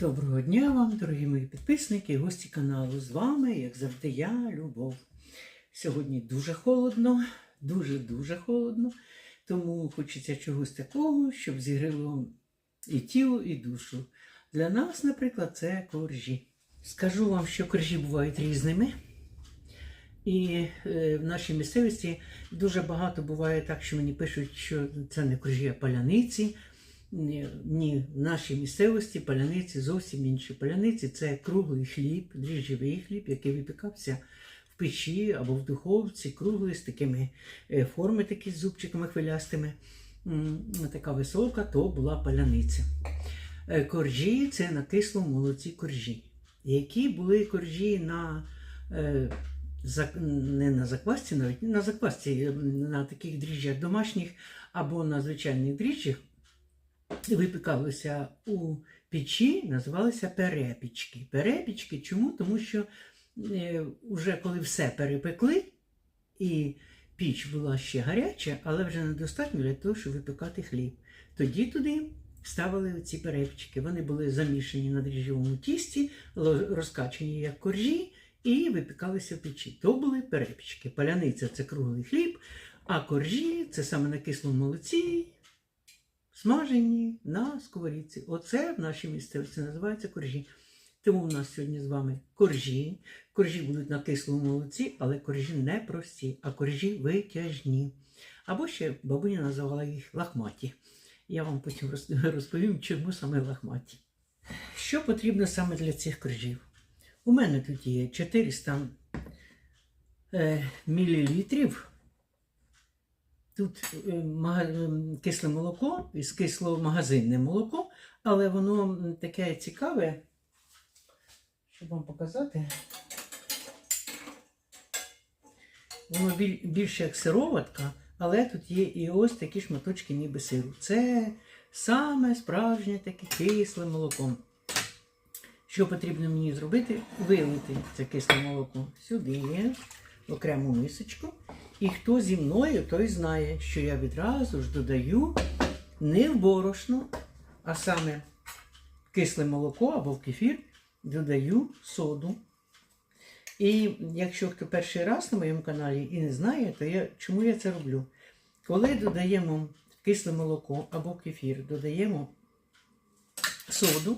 Доброго дня вам, дорогі мої підписники і гості каналу. З вами, як завжди, я, Любов. Сьогодні дуже холодно, дуже-дуже холодно, тому хочеться чогось такого, щоб зігріло і тіло, і душу. Для нас, наприклад, це коржі. Скажу вам, що коржі бувають різними. І е, в нашій місцевості дуже багато буває так, що мені пишуть, що це не коржі, а паляниці. Ні, в нашій місцевості паляниці зовсім інші. Паляниці це круглий хліб, дріжджовий хліб, який випікався в печі або в духовці, круглий з такими е, форми, такі з зубчиками хвилястими. Така висока, то була паляниця. Е, Коржі це на кислому молоці коржі. Які були коржі на е, не на заквасці, навіть на заквасці, на таких дріжджах домашніх або на звичайних дріжджах випікалися у печі, називалися перепічки. Перепічки чому? Тому що е, вже коли все перепекли, і піч була ще гаряча, але вже недостатньо для того, щоб випікати хліб. Тоді туди ставили ці перепічки. Вони були замішані на дріжджовому тісті, розкачані як коржі, і випікалися в печі. То були перепічки. Паляниця це круглий хліб, а коржі це саме на кислому молоці, смажені на сковорідці. Оце в нашій місцевості називається коржі. Тому в нас сьогодні з вами коржі. Коржі будуть на кислому молоці, але коржі не прості, а коржі витяжні. Або ще бабуня називала їх лахматі. Я вам потім розповім, чому саме лахматі. Що потрібно саме для цих коржів? У мене тут є 400 е, мілілітрів Тут е, ем, кисле молоко, із кисло-магазинне молоко, але воно таке цікаве, щоб вам показати. Воно більше як сироватка, але тут є і ось такі шматочки ніби сиру. Це саме справжнє таке кисле молоко. Що потрібно мені зробити? Вилити це кисле молоко сюди, в окрему мисочку. І хто зі мною, той знає, що я відразу ж додаю не в борошно, а саме в кисле молоко або в кефір додаю соду. І якщо хто перший раз на моєму каналі і не знає, то я, чому я це роблю? Коли додаємо кисле молоко або кефір, додаємо соду,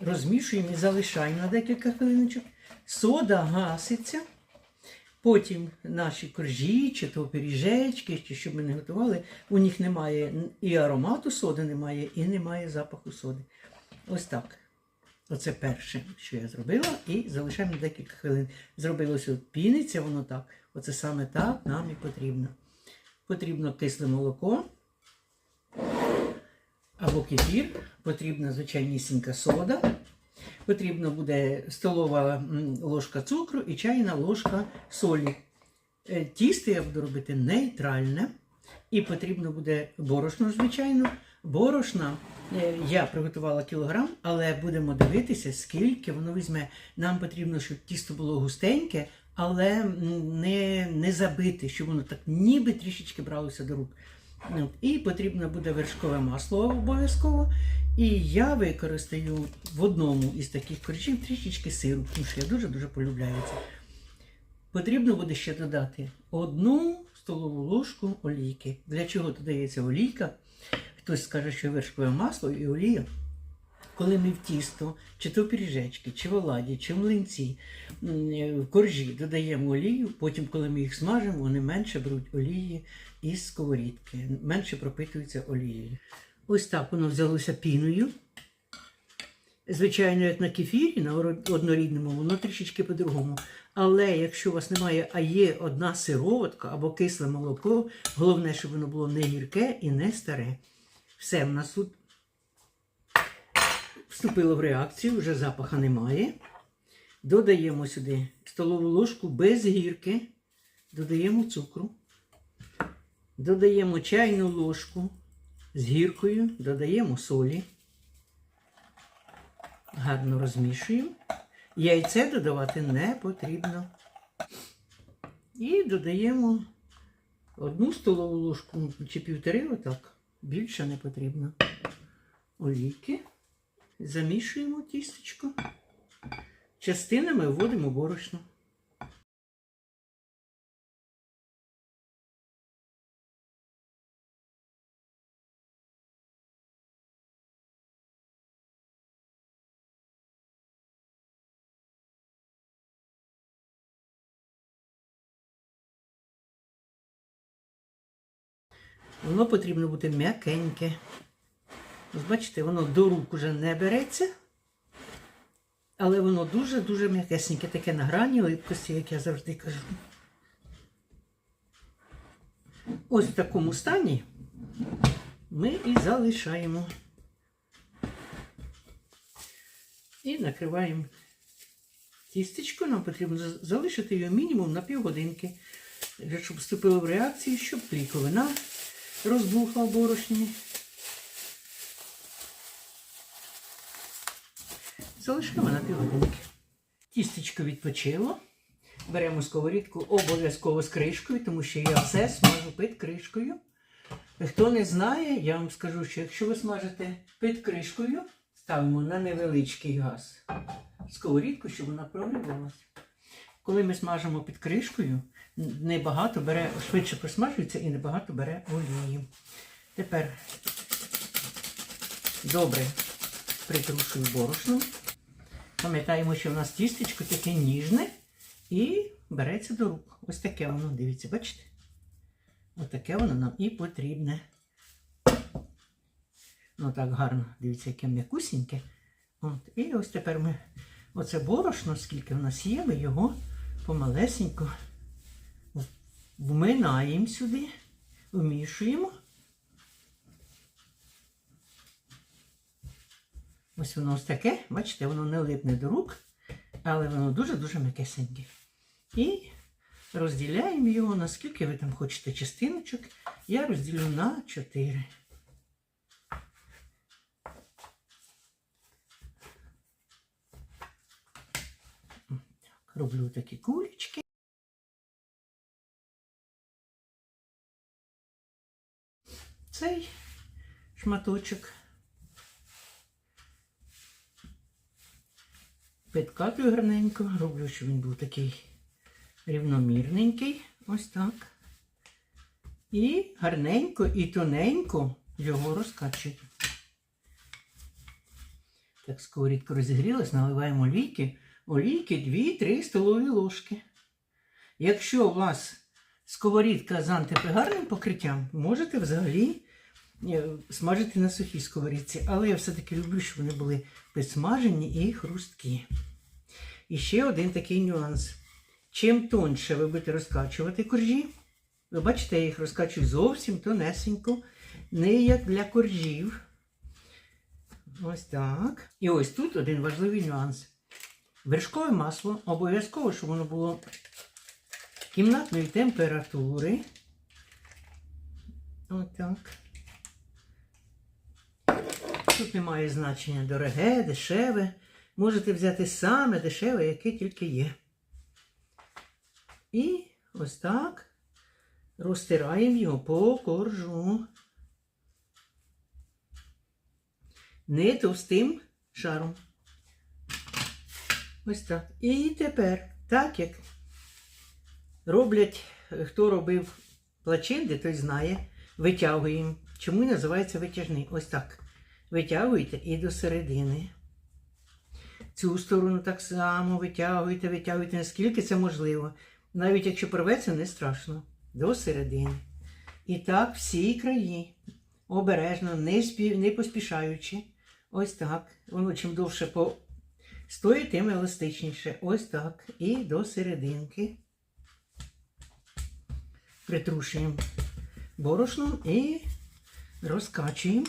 розмішуємо і залишаємо на декілька хвилиночок. Сода гаситься. Потім наші коржі, чи то пиріжечки, чи що ми не готували, у них немає і аромату соди немає, і немає запаху соди. Ось так. Оце перше, що я зробила, і залишаємо декілька хвилин. Зробилося піниться, воно так. Оце саме так нам і потрібно. Потрібно кисле молоко або кефір, потрібна звичайнісінька сода. Потрібно буде столова ложка цукру і чайна ложка солі. Е, Тісто я буду робити нейтральне. І потрібно буде борошно, звичайно. Борошна е, я приготувала кілограм, але будемо дивитися, скільки воно візьме. Нам потрібно, щоб тісто було густеньке, але не, не забите, щоб воно так ніби трішечки бралося до рук. І потрібно буде вершкове масло обов'язково. І я використаю в одному із таких коржів трішечки сиру, тому що я дуже-дуже полюбляю це. Потрібно буде ще додати одну столову ложку олійки. Для чого додається олійка? Хтось скаже, що вершкове масло і олія. Коли ми в тісто, чи то пиріжечки, чи в оладі, чи в млинці, е, в коржі додаємо олію, потім, коли ми їх смажимо, вони менше беруть олії із сковорідки, менше пропитуються олією. Ось так воно взялося піною. Звичайно, як на кефірі, на однорідному, воно трішечки по-другому. Але якщо у вас немає, а є одна сироватка або кисле молоко, головне, щоб воно було не гірке і не старе. Все, в нас тут вступило в реакцію, вже запаха немає. Додаємо сюди столову ложку без гірки, додаємо цукру, додаємо чайну ложку з гіркою, додаємо солі. Гарно розмішуємо. Яйце додавати не потрібно. І додаємо одну столову ложку чи півтори, отак. Більше не потрібно. олійки. Замішуємо тістечко. Частинами вводимо борошно. Воно потрібно бути м'якеньке. Ось бачите, воно до рук уже не береться, але воно дуже-дуже м'якесеньке, таке на грані липкості, як я завжди кажу. Ось в такому стані ми і залишаємо. І накриваємо тістечко. Нам потрібно залишити його мінімум на півгодинки, щоб вступило в реакцію, щоб кліковина розбухла борошні. Залишаємо на півгодинки. Тістечко відпочило. Беремо сковорідку обов'язково з кришкою, тому що я все смажу під кришкою. Хто не знає, я вам скажу, що якщо ви смажите під кришкою, ставимо на невеличкий газ сковорідку, щоб вона прогрівалася. Коли ми смажимо під кришкою, небагато бере, швидше просмажується і небагато бере олії. Тепер добре притрушую борошном. Пам'ятаємо, що у нас тістечко таке ніжне і береться до рук. Ось таке воно, дивіться, бачите? Ось таке воно нам і потрібне. Ну так гарно, дивіться, яке м'якусіньке. От. І ось тепер ми оце борошно, скільки в нас є, ми його помалесенько вминаємо сюди, вмішуємо. Ось воно ось таке, бачите, воно не липне до рук, але воно дуже-дуже м'якесеньке. І розділяємо його, наскільки ви там хочете частиночок. Я розділю на 4. Роблю такі кулечки. Цей шматочок Підкатую гарненько, роблю, щоб він був такий рівномірненький. Ось так. І гарненько і тоненько його розкачую. Так, сковорідка розігрілась, наливаємо олійки. Олійки 2-3 столові ложки. Якщо у вас сковорідка з антипригарним покриттям, можете взагалі е, смажити на сухій сковорідці. Але я все-таки люблю, щоб вони були підсмажені і хрусткі. І ще один такий нюанс. Чим тоньше ви будете розкачувати коржі, ви бачите, я їх розкачую зовсім тонесенько, не як для коржів. Ось так. І ось тут один важливий нюанс. Вершкове масло обов'язково, щоб воно було кімнатної температури. Ось так. Тут немає значення дороге, дешеве. Можете взяти саме дешеве, яке тільки є. І ось так розтираємо його по коржу. Не товстим шаром. Ось так. І тепер, так як роблять, хто робив плачинди, той знає, витягуємо. Чому називається витяжний? Ось так. Витягуєте і до середини. Цю сторону так само витягуєте, витягуєте, наскільки це можливо. Навіть якщо порветься, не страшно. До середини. І так всі краї. Обережно, не, спі... не поспішаючи. Ось так. Воно чим довше постоїть, тим еластичніше. Ось так. І до серединки. Притрушуємо борошном і розкачуємо.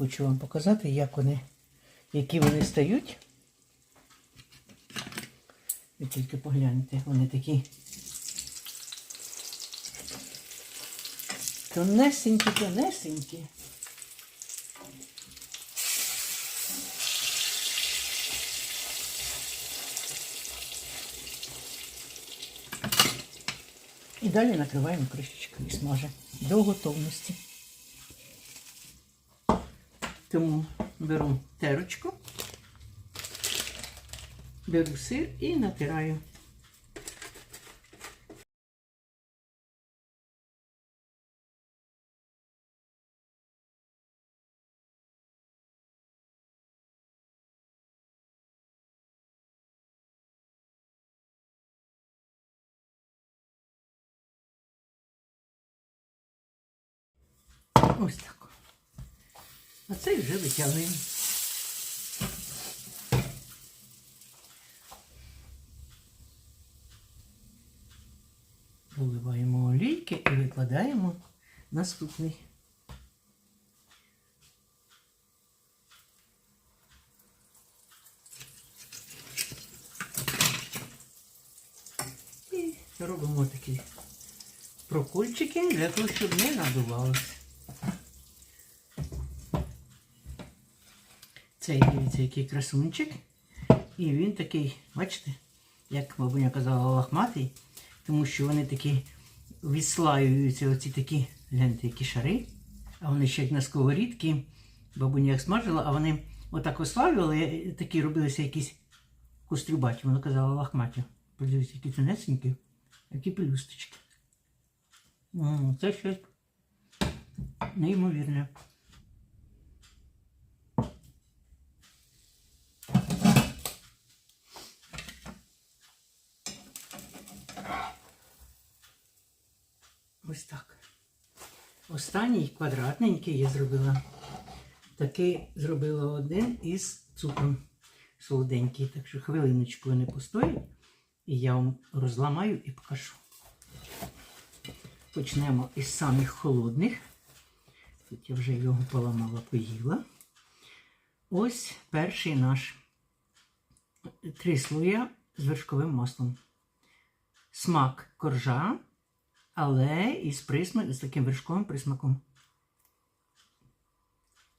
Хочу вам показати, як вони, які вони стають. Ви тільки погляньте, вони такі тонесенькі, тонесенькі. І далі накриваємо кришечкою і смажемо до готовності. Тому беру терочку, беру сир і натираю. Ось так. А це вже витягуємо. Виливаємо олійки і викладаємо наступний. І робимо такі прокольчики для того, щоб не надувалося. Цей, дивіться, який красунчик. І він такий, бачите, як бабуня казала, лохматий, тому що вони такі відслаюються, оці такі, гляньте, які шари. А вони ще як на сковорідки. Бабуня їх смажила, а вони отак ославлювали, такі робилися якісь кострюбаті. Вона казала лохматі. Подивіться, які тонесенькі, які пелюсточки. Це щось неймовірне. Ось так. Останній квадратненький я зробила. Такий зробила один із цукром солоденький. Так що хвилиночку вони постоять. І я вам розламаю і покажу. Почнемо із самих холодних. Тут я вже його поламала, поїла. Ось перший наш три слоя з вершковим маслом. Смак коржа, але із присмак, з таким вершковим присмаком.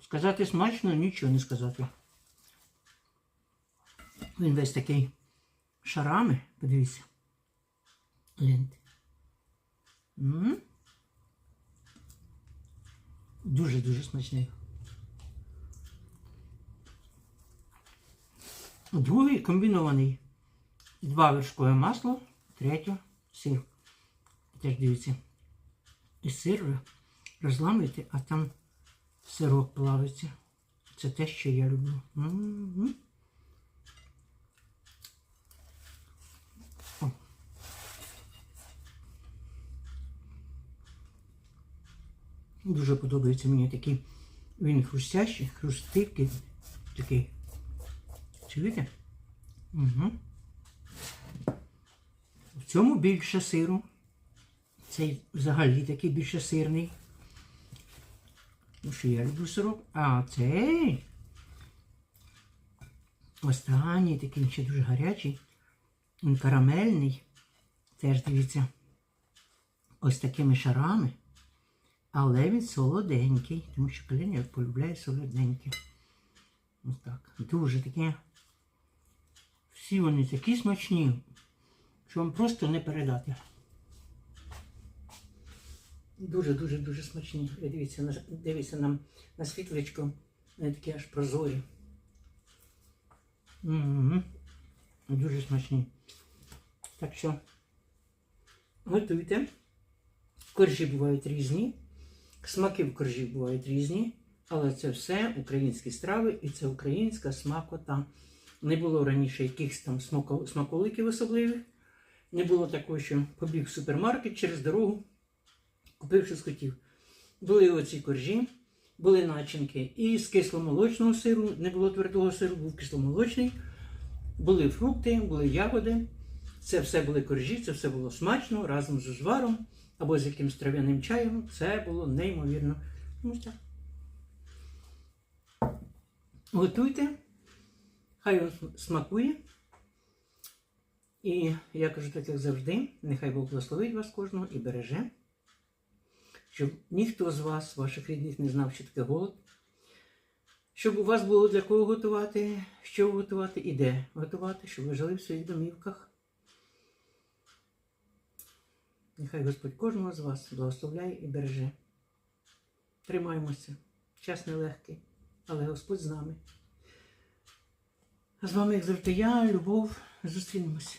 Сказати смачно, нічого не сказати. Він весь такий шарами, подивіться. Гляньте. Дуже-дуже смачний. Другий комбінований. Два вершкове масло, третє сир. Теж дивіться. І сир ви розламуєте, а там сирок плавиться. Це те, що я люблю. М-м-м. О. Дуже подобається мені такий. Він хрустящий, хрустивкий, такий. Чуєте? Угу. В цьому більше сиру. Цей взагалі такий більше сирний. Тому що я люблю сирок. А цей останній такий ще дуже гарячий. Він карамельний. Теж дивіться. Ось такими шарами. Але він солоденький, тому що Каліня полюбляє солоденьке. Ось так. Дуже такі. Всі вони такі смачні, що вам просто не передати. Дуже-дуже дуже смачні. Дивіться, на, дивіться нам на світличко. Вони такі аж прозорі. М-м-м. Дуже смачні. Так що готуйте. Коржі бувають різні. Смаки в коржі бувають різні, але це все українські страви і це українська смакота. Не було раніше якихось там смаколиків особливих. Не було такого, що побіг в супермаркет через дорогу, купив, що схотів. Були оці коржі, були начинки і з кисломолочного сиру, не було твердого сиру, був кисломолочний. Були фрукти, були ягоди. Це все були коржі, це все було смачно разом з узваром або з якимсь трав'яним чаєм. Це було неймовірно. Ну, ось так. Готуйте, хай вам смакує. І я кажу так, як завжди, нехай Бог благословить вас кожного і береже, щоб ніхто з вас, ваших рідних, не знав, що таке голод. Щоб у вас було для кого готувати, що готувати і де готувати, щоб ви жили в своїх домівках. Нехай Господь кожного з вас благословляє і береже. Тримаємося. Час нелегкий, але Господь з нами. А з вами, як завжди, я, Любов, зустрінемося.